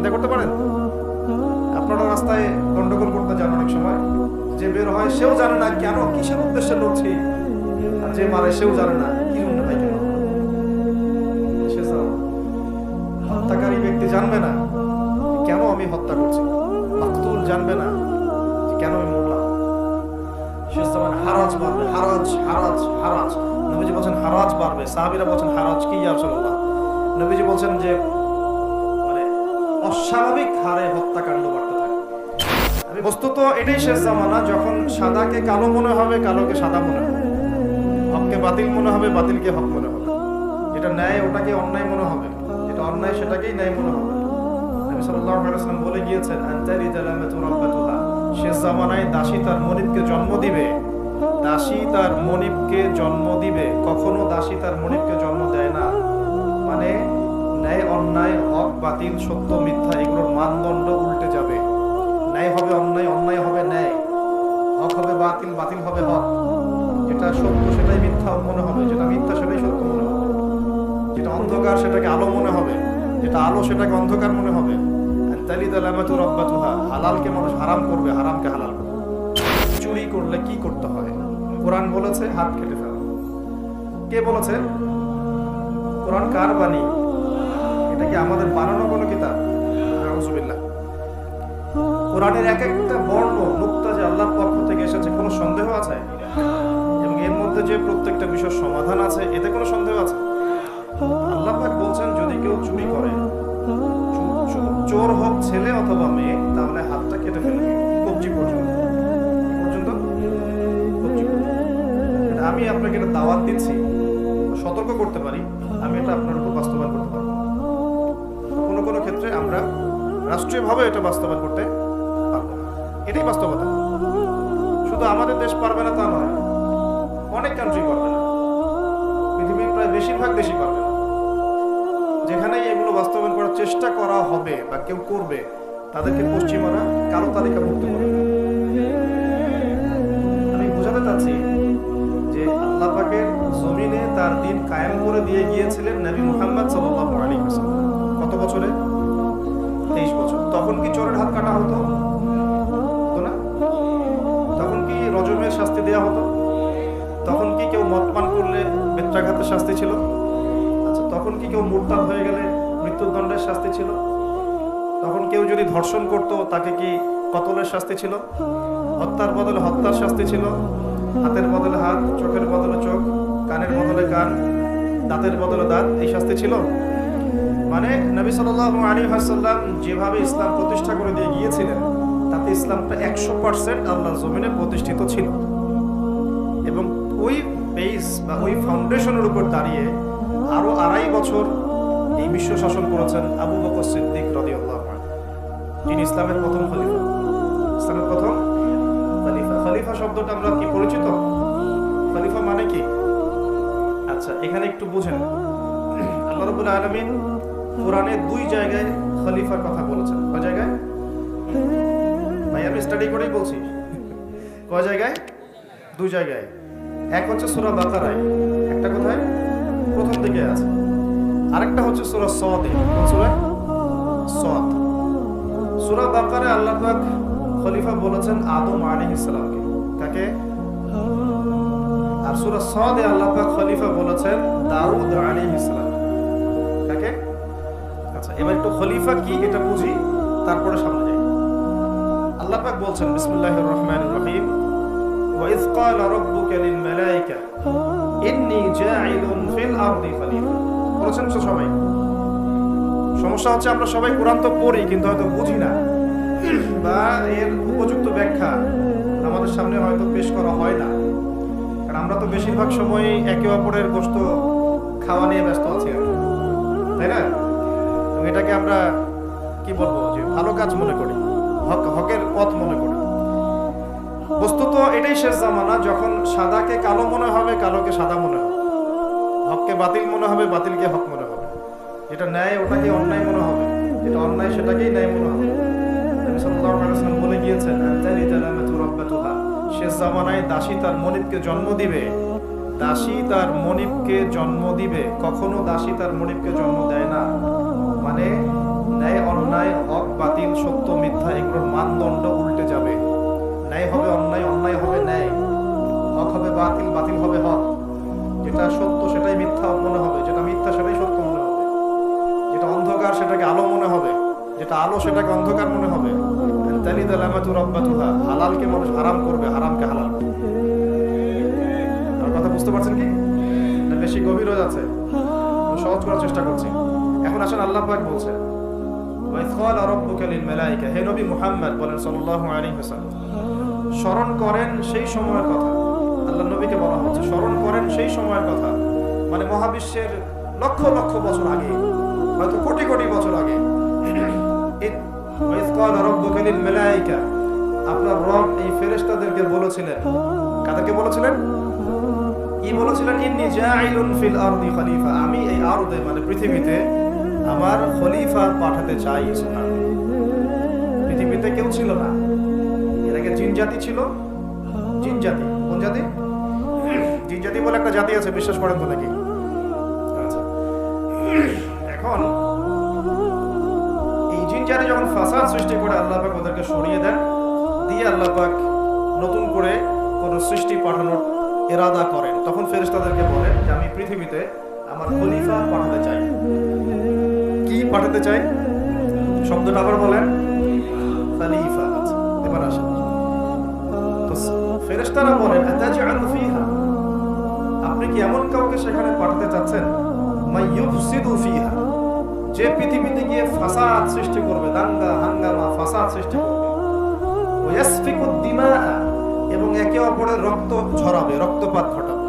চিন্তা করতে পারেন? আপনারা রাস্তায় গন্ডগোল করতে যান অনেক সময়। যে বের হয়, সেও জানে না কেন, কিসের উদ্দেশ্যে লড়ছি। আর যে মারে, সেও জানে না, কি কেন? হত্যাকারী ব্যক্তি জানবে না কেন আমি হত্যা করছি। জানবে না কেন আমি মরলাম। হারাজ হারাজ হারাজ হারাজ। নবীজি বলছেন হারাজ বাড়বে সাহাবীরা বলছেন হারাজ কি, ইয়া নবীজি বলছেন যে অস্বাভাবিক হারে হত্যাকাণ্ড বাড়তে থাকে। বস্তুত এটাই শেষ জামানা, যখন সাদাকে কালো মনে হবে, কালোকে সাদা মনে হবে। হককে বাতিল মনে হবে, বাতিলকে হক মনে হবে। যেটা ন্যায়, ওটাকে অন্যায় মনে হবে। যেটা অন্যায়, সেটাকেই ন্যায় মনে হবে। বলে গিয়েছেন শেষ জামানায় দাসী তার মনিবকে জন্ম দিবে। দাসী তার মনিবকে জন্ম দিবে। কখনো দাসী তার মনিবকে জন্ম বাতিল, সত্য, মিথ্যা, এগুলোর মানদণ্ড উল্টে যাবে। ন্যায় হবে অন্যায় অন্যায় হবে ন্যায়। হক হবে বাতিল বাতিল হবে হক। যেটা সত্য সেটাই মিথ্যা মনে হবে, যেটা মিথ্যা সেটাই সত্য মনে হবে। যেটা অন্ধকার সেটাকে আলো মনে হবে, যেটা আলো সেটাকে অন্ধকার মনে হবে। হালালকে মানুষ হারাম করবে, হারামকে হালাল করবে। চুরি করলে কি করতে হয়? কোরআন বলেছে, হাত কেটে ফেলো। কে বলেছে? কোরআন কার বাণী? এটা কি আমাদের বানানো কোনো কিতাব? কোরআনের এক একটা বর্ণ নুক্তা যে আল্লাহর পক্ষ থেকে এসেছে, কোনো সন্দেহ আছে? এবং এর মধ্যে যে প্রত্যেকটা বিষয়ের সমাধান আছে, এতে কোনো সন্দেহ আছে? আল্লাহ বলছেন, যদি কেউ চুরি করে চোর হোক ছেলে অথবা মেয়ে, তাহলে হাতটা কেটে ফেলে কবজি পর্যন্ত। আমি আপনাকে এটা দাওয়াত দিচ্ছি, সতর্ক করতে পারি। আমি এটা আপনার ক্ষেত্রে আমরা রাষ্ট্রীয়ভাবে এটা বাস্তবায়ন করতে পারব। এটাই বাস্তবতা। শুধু আমাদের দেশ পারবে না তা নয়, অনেক কান্ট্রি পারবে না। পৃথিবীর প্রায় বেশিরভাগ দেশই পারবে না। যেখানেই এগুলো বাস্তবায়ন করার চেষ্টা করা হবে বা কেউ করবে, তাদেরকে পশ্চিমারা কালো তালিকা মুক্ত করবে আমি বোঝাতে চাচ্ছি যে আল্লাহ পাকের জমিনে তার দিন কায়েম করে দিয়ে গিয়েছিলেন নবী মুহাম্মদ আলাইহি ওয়াসাল্লাম। কত বছরে? তেইশ বছর। তখন কি চোরের হাত কাটা হতো? না? তখন কি রজমের শাস্তি দেওয়া হতো? তখন কি কেউ মদ পান করলে বেত্রাঘাতের শাস্তি ছিল? আচ্ছা তখন কি কেউ মোরতাদ হয়ে গেলে মৃত্যুদণ্ডের শাস্তি ছিল? তখন কেউ যদি ধর্ষণ করতো, তাকে কি কতলের শাস্তি ছিল? হত্যার বদলে হত্যার শাস্তি ছিল? হাতের বদলে হাত, চোখের বদলে চোখ, কানের বদলে কান, দাঁতের বদলে দাঁত, এই শাস্তি ছিল? মানে নবী সাল্লাল্লাহু আলী হাসাল্লাম যেভাবে ইসলাম প্রতিষ্ঠা করে দিয়ে গিয়েছিলেন, তাতে ইসলামটা একশো পার্সেন্ট আল্লাহ জমিনে প্রতিষ্ঠিত ছিল। এবং ওই বেস বা ওই ফাউন্ডেশনের উপর দাঁড়িয়ে আরও আড়াই বছর এই বিশ্ব শাসন করেছেন আবু বকর সিদ্দিক রাদিয়াল্লাহু আনহু। যিনি ইসলামের প্রথম খলিফা। ইসলামের প্রথম খলিফা। খলিফা শব্দটা আমরা কি পরিচিত? খলিফা মানে কি? আচ্ছা এখানে একটু বুঝেন। আল্লাহ রাব্বুল আলামিন কোরআনে দুই জায়গায় খলিফার কথা বলেছেন। কয় জায়গায়? ভাই, আমি স্টাডি করেই বলছি। কয় জায়গায়? দুই জায়গায়। এক হচ্ছে সূরা বাকারায়। একটা কোথায়? প্রথম দিকে আছে। আরেকটা হচ্ছে সূরা সদে। সূরা? সদ। সূরা বাকারে আল্লাহ পাক খলিফা বলেছেন আদম আলাইহিস সালামকে। কাকে? আর সূরা সদে আল্লাহ পাক খলিফা বলেছেন দাউদ আলাইহিস সালাম। কাকে আচ্ছা এবার একটু খলিফা কি এটা বুঝি তারপরে সামনে যাই আল্লাহ পাক বলছেন বিসমিল্লাহির রহমানির রহিম وإذ قال ربك للملائكة إني جاعل في الأرض خليفة বলেছেন তো সবাই সমস্যা হচ্ছে আমরা সবাই কোরআন তো পড়ি কিন্তু হয়তো বুঝি না বা এর উপযুক্ত ব্যাখ্যা আমাদের সামনে হয়তো পেশ করা হয় না কারণ আমরা তো বেশিরভাগ সময় একে অপরের গোস্ত খাওয়া নিয়ে ব্যস্ত আছি আর কি। তাই না এবং এটাকে আমরা কি বলব যে ভালো কাজ মনে করি, হক, হকের পথ মনে করি। বস্তুত এটাই শেষ জামানা, যখন সাদাকে কালো মনে হবে, কালোকে সাদা মনে হবে। হককে বাতিল মনে হবে, বাতিলকে হক মনে হবে। যেটা ন্যায়, ওটাকে অন্যায় মনে হবে। যেটা অন্যায়, সেটাকেই ন্যায় মনে হবে। বলে শেষ জামানায় দাসী তার মনিবকে জন্ম দিবে। দাসী তার মনিবকে জন্ম দিবে। কখনো দাসী তার মনিবকে জন্ম দেয় না। মানে ন্যায় অন্যায়, হক, বাতিল, সত্য, মিথ্যা এগুলোর মানদণ্ড উল্টে যাবে। ন্যায় হবে অন্যায় অন্যায় হবে ন্যায়। হক হবে বাতিল বাতিল হবে হক। যেটা সত্য সেটাই মিথ্যা মনে হবে, যেটা মিথ্যা সেটাই সত্য মনে হবে। যেটা অন্ধকার সেটাকে আলো মনে হবে, যেটা আলো সেটাকে অন্ধকার মনে হবে। হালালকে মানুষ হারাম করবে, হারামকে হালাল। কথা বুঝতে পারছেন কি? বেশি গভীর হয়ে যাচ্ছে সহজ করার চেষ্টা করছি। এখন আসেন আল্লাহ পাক বলছেন মানে আপনার রব এই ফেরেশতাদেরকে বলেছিলেন। কাদেরকে বলেছিলেন? কি বলেছিলেন ফিল আমি এই আরদে মানে পৃথিবীতে আমার খলিফা পাঠাতে চাই পৃথিবীতে কেউ ছিল না। এর আগে জিন জাতি ছিল। জিন জাতি। কোন জাতি? জিন জাতি বলে একটা জাতি আছে, বিশ্বাস করেন তো নাকি? আচ্ছা। এখন, এই জিন জাতি যখন ফাসাদ সৃষ্টি করে আল্লাহ পাক ওদেরকে সরিয়ে দেন, দিয়ে আল্লাহ পাক নতুন করে কোন সৃষ্টি পাঠানোর এরাদা করেন। তখন ফেরেশতাদেরকে বলেন যে, আমি পৃথিবীতে আমার খলিফা পাঠাতে চাই। পাঠাতে চাই। শব্দটা আবার বলেন। আপনি কি এমন কাউকে সেখানে পাঠাতে চাচ্ছেন? যে পৃথিবীতে গিয়ে ফাসাদ সৃষ্টি করবে, দাঙ্গা, হাঙ্গামা, ফাসাদ সৃষ্টি করবে। এবং একে অপরের রক্ত ঝরাবে, রক্তপাত ঘটাবে।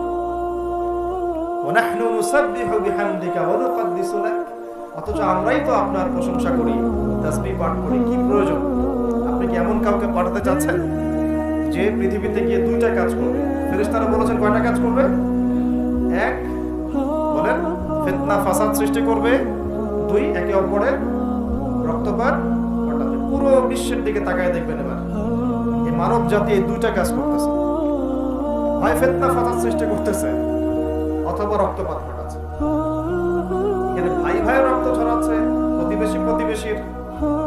অথচ আমরাই তো আপনার প্রশংসা করি, তাসবিহ পাঠ করি, কি প্রয়োজন? আপনি কি এমন কাউকে পাঠাতে চাচ্ছেন যে পৃথিবীতে গিয়ে দুইটা কাজ করবে? ফেরেশতারা বলেছেন, কয়টা কাজ করবে? এক, বলেন, ফিতনা, ফাসাদ সৃষ্টি করবে। দুই, একে অপরের রক্তপাত ঘটাবে। পুরো বিশ্বের দিকে তাকায় দেখবেন এবার। এই মানব জাতি এই দুইটা কাজ করতেছে। হয় ফেতনা, ফাসাদ সৃষ্টি করতেছে, অথবা রক্তপাত প্রতিবেশী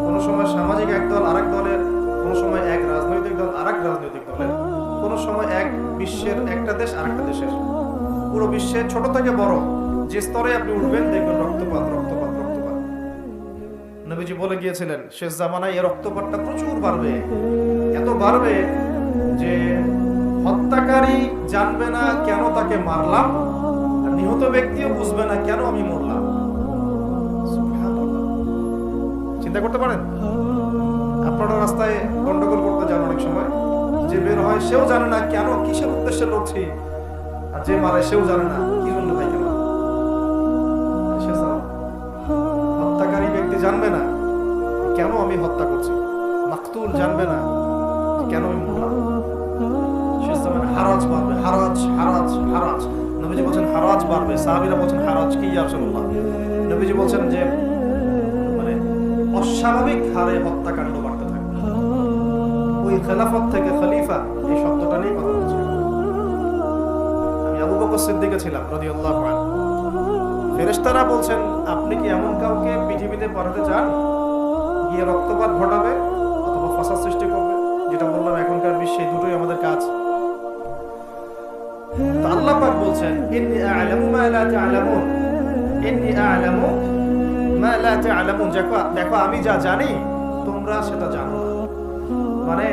কোনো সময় সামাজিক এক দল আরেক দলের, কোনো সময় এক রাজনৈতিক দল আরেক রাজনৈতিক দলের, কোনো সময় এক বিশ্বের একটা দেশ আরেকটা দেশের। পুরো বিশ্বে ছোট থেকে বড় যে স্তরে আপনি উঠবেন দেখবেন রক্তপাত রক্তপাত রক্তপাত। নবীজি বলে গিয়েছিলেন, শেষ জামানায় এই রক্তপাতটা প্রচুর বাড়বে। এত বাড়বে যে হত্যাকারী জানবে না কেন তাকে মারলাম, আর নিহত ব্যক্তিও বুঝবে না কেন আমি মরলাম। চিন্তা করতে পারেন? আপনারা রাস্তায় গন্ডগোল করতে যান অনেক সময়। যে বের হয় সেও জানে না কেন কিসের উদ্দেশ্যে লড়ছি। আর যে মারে সেও জানে না কি জন্য ভাই কেন। হত্যাকারী ব্যক্তি জানবে না কেন আমি হত্যা করছি। মাকতুল জানবে না কেন আমি শেষ জামানায় হারাজ বাড়বে হারাজ হারাজ হারাজ। নবীজি বলছেন হারাজ বাড়বে সাহাবীরা বলছেন হারাজ কি রাসূলুল্লাহ? নবীজি বলছেন যে মানে অস্বাভাবিক হারে হত্যাকাণ্ড বাড়তে থাকবে ওই খেলাফত থেকে খলিফা এই শব্দটা নিয়ে কথা বলছি। আমি আবু বকর সিদ্দিকে ছিলাম, রাদিয়াল্লাহু আনহু। ফেরেশতারা বলছেন, আপনি কি এমন কাউকে পৃথিবীতে পাঠাতে চান? গিয়ে রক্তপাত ঘটাবে অথবা ফাসাদ সৃষ্টি করবে? যেটা বললাম, এখনকার বিশ্বে দুটোই আমাদের কাজ। আল্লাহ পাক বলছেন, ইন্নী আ'লামু মা লা তা'লামুন। ইন্নী আ'লামু মা দেখো আমি যা জানি, তোমরা সেটা জানো মানে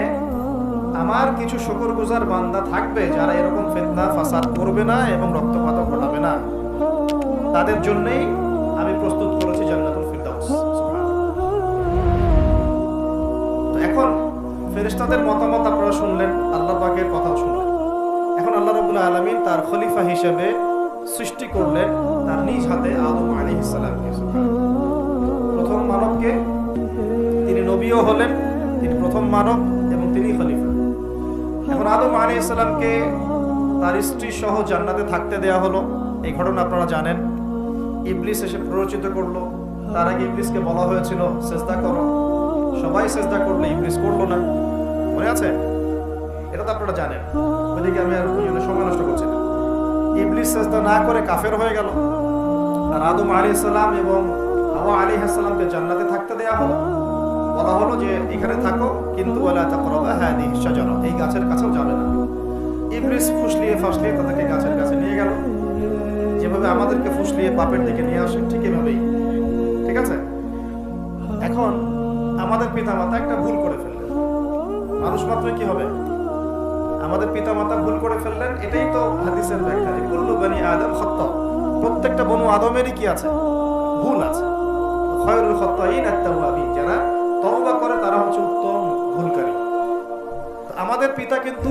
আমার কিছু শুকরগুজার বান্দা থাকবে যারা এরকম ফিতনা, ফাসাদ করবে না এবং রক্তপাত ঘটাবে না। তাদের জন্যই আমি প্রস্তুত করেছি জান্নাতুল ফিরদাউস। এখন ফেরেশতাদের মতামত আপনারা শুনলেন, আল্লাহ পাকের কথাও শুনলেন। এখন আল্লাহ রাব্বুল আলামিন তার খলিফা হিসেবে সৃষ্টি করলেন তার নিজ হাতে আদম আলাইহিস সালামকে সুবহানাল্লাহ। হলেন, তিনি প্রথম মানব এবং তিনি খলিফা। এখন আদম আলী ইসলামকে তার স্ত্রী সহ জান্নাতে থাকতে দেয়া হলো। এই ঘটনা আপনারা জানেন। ইবলিস এসে প্ররোচিত করল। তার আগে ইবলিসকে বলা হয়েছিল চেষ্টা করো। সবাই চেষ্টা করল, ইবলিস করল না। মনে আছে? এটা তো আপনারা জানেন। ওইদিকে আমি আর ওই জন্য সময় নষ্ট করছি না। ইবলিস চেষ্টা না করে কাফের হয়ে গেল। আর আদম আলী ইসলাম এবং হাওয়া আলী হাসালামকে জান্নাতে থাকতে দেয়া হলো। বলা হলো যে, এখানে থাকো, কিন্তু এই গাছের কাছেও যাবে না। ইবলিস ফুসলিয়ে ফাসলিয়ে তাদেরকে গাছের কাছে নিয়ে গেল। যেভাবে আমাদেরকে ফুসলিয়ে পাপের দিকে নিয়ে আসে, ঠিক এভাবেই। ঠিক আছে? এখন আমাদের পিতামাতা একটা ভুল করে ফেললেন। মানুষ মাত্র কি হবে? আমাদের পিতামাতা ভুল করে ফেললেন, এটাই তো হাদিসের ব্যাখ্যা কুল্লু বানি আদম খত্ত প্রত্যেকটা বনু আদমেরই কি আছে? ভুল আছে। খয়রুল যারা তওবা করে তারা হচ্ছে উত্তম ভুলকারী। আমাদের পিতা কিন্তু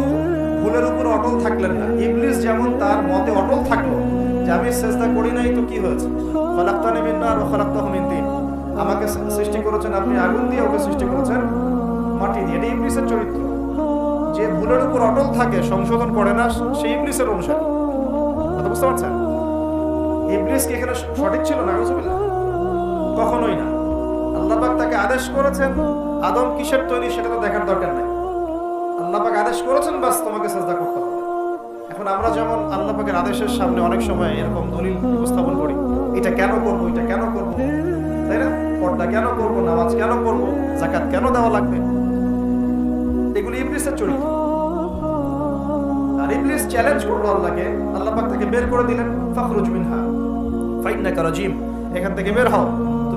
ভুলের উপর অটল থাকলেন না। ইবলিস যেমন তার মতে অটল থাকল যে, আমি চেষ্টা করি নাই তো কি হয়েছে? আমাকে সৃষ্টি করেছেন আপনি, আগুন দিয়ে ওকে সৃষ্টি করেছেন মাটি দিয়ে। এটা ইবলিসের চরিত্র। যে ভুলের উপর অটল থাকে, সংশোধন করে না সেই ইবলিসের অনুসারী। বুঝতে পারছেন? ইবলিস কি এখানে সঠিক ছিল না? আউযুবিল্লাহ কখনোই না। আল্লাহ পাক তাকে আদেশ করেছেন, আদম কিসের তৈরি সেটা তো দেখার দরকার নেই। আল্লাহ পাক আদেশ করেছেন, বাস তোমাকে সাজদা করতে হবে। এখন আমরা যেমন আল্লাহ পাকের আদেশের সামনে অনেক সময় এরকম দলিল উপস্থাপন করি, এটা কেন করব, এটা কেন করব? তাই না? পর্দা কেন করব, নামাজ কেন করব জাকাত কেন দেওয়া লাগবে? এগুলি ইবলিসের চরিত্র। আর ইবলিস চ্যালেঞ্জ করল আল্লাহকে আল্লাহ তাকে বের করে দিলেন, ফাখরুজ মিনহা। ফাইন্নাকা রাজিম, এখান থেকে বের হও।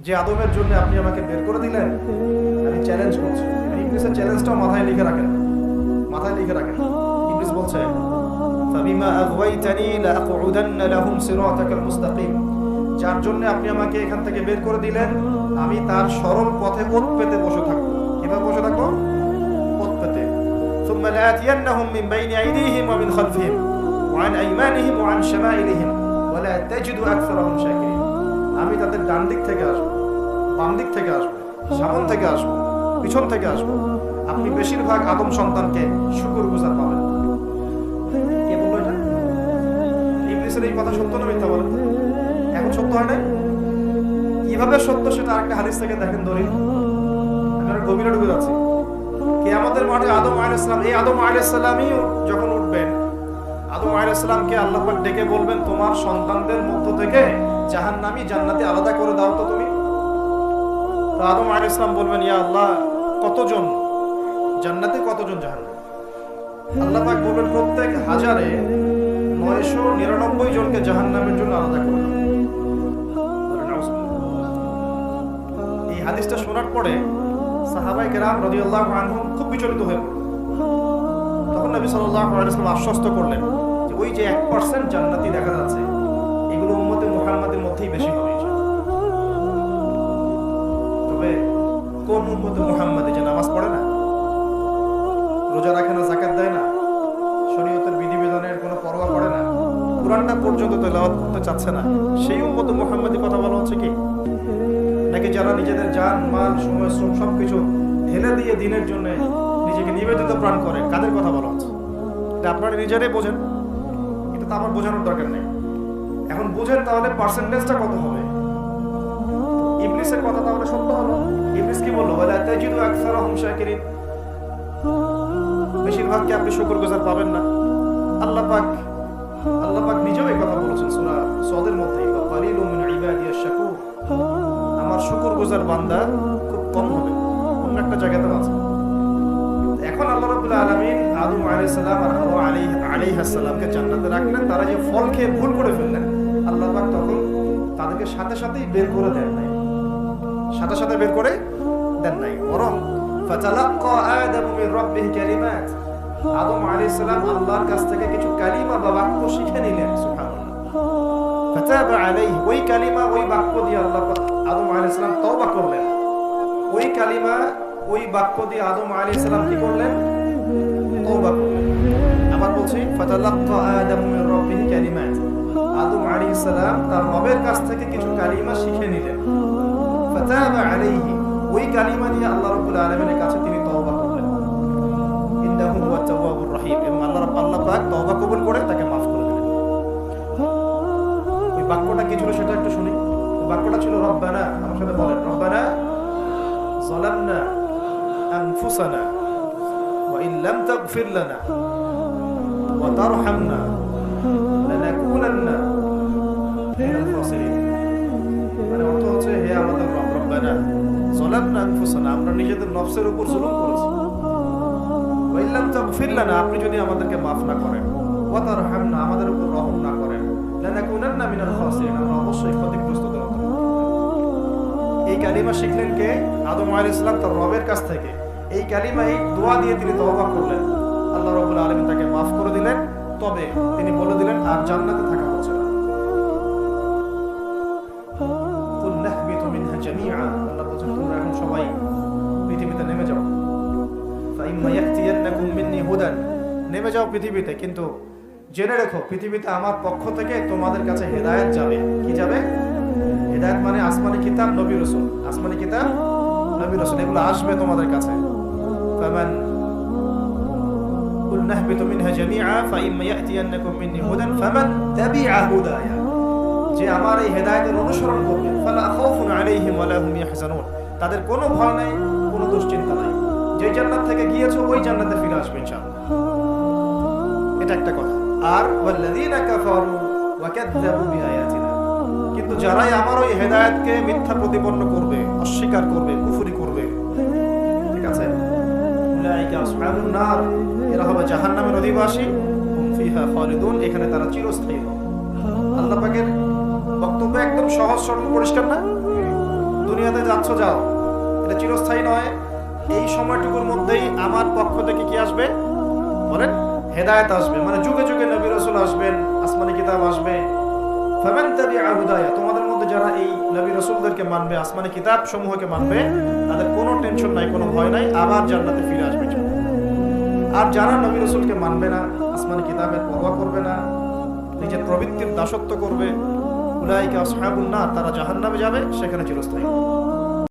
যে আদমের জন্য আপনি আমাকে বের করে দিলেন আমি চ্যালেঞ্জ করছি ইংলিশের চ্যালেঞ্জটাও মাথায় লিখে রাখেন মাথায় লিখে রাখেন ইংলিশ বলছে ফাবিমা আগওয়াইতানি লাআকউদান্না লাহুম সিরাতাকাল মুস্তাকিম যার জন্য আপনি আমাকে এখান থেকে বের করে দিলেন আমি তার সরল পথে ওত পেতে বসে থাকবো কিভাবে বসে থাকবো ওত পেতে ثم لآتينهم من بين أيديهم ومن خلفهم وعن أيمانهم وعن شمائلهم ولا تجد أكثرهم شاكرين আমি তাদের ডান দিক থেকে আসব, বাম দিক থেকে আসব, সামন থেকে আসব, পিছন থেকে আসব। আপনি বেশিরভাগ আদম সন্তানকে শুকুর গুজার পাবেন এই কথা সত্য না মিথ্যা বলেন এখন সত্য হয় নাই? কীভাবে সত্য সেটা আরেকটা হাদিস থেকে দেখেন দলিল। আমি গভীরে ঢুকে যাচ্ছি। কে আমাদের মাঠে আদম আলাইসালাম এই আদম আলাইসালামই যখন উঠবেন আদম আলাইসালামকে আল্লাহ ডেকে বলবেন, তোমার সন্তানদের মধ্য থেকে জাহান্নামী জান্নাতে আলাদা করে দাও তো তুমি। তো আদম আলাইসালাম বলবেন, ইয়া আল্লাহ, কতজন? জান্নাতে কতজন জাহান্নাম? আল্লাহ বলবেন, প্রত্যেক হাজারে নয়শো নিরানব্বই জনকে জাহান্নামের জন্য আলাদা করে দাও। এই হাদিসটা শোনার পরে সাহাবাই কেরাম রাদিয়াল্লাহু আনহুম খুব বিচলিত হয়ে পড়ল তখন নবী ওয়াসাল্লাম আশ্বস্ত করলেন ওই যে 1% জান্নাতি দেখা যাচ্ছে, এগুলো উম্মতে মুহাম্মাদের মধ্যেই বেশি হবে তবে কোন উম্মতে মুহাম্মাদে যে নামাজ পড়ে না? রোজা রাখে না, যাকাত দেয় না, শরীয়তের বিধিবিধানের কোনো পরোয়া করে না, কোরআনটা পর্যন্ত তেলাওয়াত করতে চাচ্ছে না, সেই উম্মতে মুহাম্মাদি কথা বলা হচ্ছে কি? নাকি যারা নিজেদের যান মাল, সময়, শ্রম সবকিছু ঢেলে দিয়ে দিনের জন্য নিজেকে নিবেদিত প্রাণ করে, কাদের কথা বলা হচ্ছে? এটা আপনারা নিজেরাই বোঝেন। তো আমার বোঝানোর দরকার নেই। এখন বুঝেন তাহলে পার্সেন্টেজটা কত হবে? ইবলিসের কথা তাহলে সত্য হলো? ইবলিস কি বলল বলে তাজিদু আকসারহুম শাকিরিন? বেশিরভাগকে আপনি শুকরগুজার পাবেন না। আল্লাহ পাক আল্লাহ পাক নিজেও এই কথা বলেছেন সূরা সদের মধ্যে কালিলু মিন ইবাদিয়াশ শাকুর আমার শুকরগুজার বান্দা খুব কম হবে। অন্য একটা জায়গাতে আছে। এখন আল্লাহ আলামিন আদম আর সালামকে জান্নাতে রাখলেন। তারা যে ফল খেয়ে ভুল করে ফেললেন, আল্লাহ পাক তখন তাদেরকে সাথে সাথেই বের করে দেন নাই। সাথে সাথে বের করে দেন নাই। বরং আল্লাহর কাছ থেকে কিছু কালিমা বা বাক্য শিখে নিলেন ওই কালিমা, ওই বাক্য দিয়ে আল্লাহ আদম আলাইহিস সালাম তওবা করলেন। ওই কালিমা ওই বাক্য দিয়ে আদম আলী ইসলাম কি করলেন? আবার বলছি আদম আলী তার রবের কাছ থেকে কিছু কালিমা শিখে নিলেন। ওই কালিমা আল্লাহ কাছে তিনি তওবা করলেন। তাকে বাক্যটা কি ছিল সেটা একটু শুনি। বাক্যটা ছিল, রব্বানা আমার সাথে বলেন, রব্বানা أنفسنا وإن لم تغفر لنا وترحمنا لنكونن من الخاسرين মানে অর্থ হচ্ছে হে আমাদের রব রব্বানা ظلمنا أنفسنا আমরা নিজেদের নফসের উপর জুলুম করেছি وإن لم تغفر لنا আপনি যদি আমাদেরকে মাফ না করেন وترحمنا আমাদের উপর রহম না করেন لنكونن من الخاسرين আমরা অবশ্যই ক্ষতিগ্রস্তদের অন্তর্ভুক্ত এই কালিমা শিখলেন কে আদম আলাইহিস ইসলাম তার রবের কাছ থেকে এই কালিমা, এই দোয়া দিয়ে তিনি তওবা করলেন। আল্লাহ রাব্বুল আলামিন তাকে maaf করে দিলেন। তবে তিনি বলে দিলেন, আর জান্নাতে থাকা হচ্ছে নেমে যাও পৃথিবীতে, কিন্তু জেনে রেখো, পৃথিবীতে আমার পক্ষ থেকে তোমাদের কাছে হেদায়েত যাবে। কি যাবে? হেদায়েত মানে আসমানি কিতাব, নবী রসুল। আসমানি কিতাব, নবী রসুল, এগুলো আসবে তোমাদের কাছে। ফামান قل نهبط منها جميعا فإما يأتينكم مني هدى فمن تبع هدايا যে আমার এই হেদায়েতের অনুসরণ করবে ফালা খাউফুন আলাইহিম ওয়ালা হুম ইয়াহজানুন তাদের কোনো ভয় নাই কোনো দুশ্চিন্তা নাই যে জান্নাত থেকে গিয়েছো ওই জান্নাতে ফিরে আসবে ইনশাআল্লাহ এটা একটা কথা আর ওয়াল্লাযীনা কাফারু ওয়া কাযযাবু বিআয়াতিনা কিন্তু যারাই আমার ওই হেদায়েতকে মিথ্যা প্রতিপন্ন করবে অস্বীকার করবে কুফরি এখানে তারা চিরস্থায়ী। আল্লাহ পাকের বক্তব্য একদম সহজ, সরল, পরিষ্কার না? দুনিয়াতে যাচ্ছ, যাও। এটা চিরস্থায়ী নয়। এই সময়টুকুর মধ্যেই আমার পক্ষ থেকে কি আসবে? বলেন, হেদায়েত আসবে। মানে যুগে যুগে নবী রাসূল আসবেন, আসমানি কিতাব আসবে। তোমাদের মধ্যে যারা এই নবী রাসূলদেরকে মানবে, আসমানি কিতাব সমূহকে মানবে, তাদের কোনো টেনশন নাই, কোনো ভয় নাই, আবার জান্নাতে ফিরে আসবে। আর যারা নবী রসুলকে মানবে না, আসমানি কিতাবের পরোয়া করবে না, নিজের প্রবৃত্তির দাসত্ব করবে, উলাইকা আসহাবুন না তারা জাহান্নামে যাবে, সেখানে চিরস্থায়ী।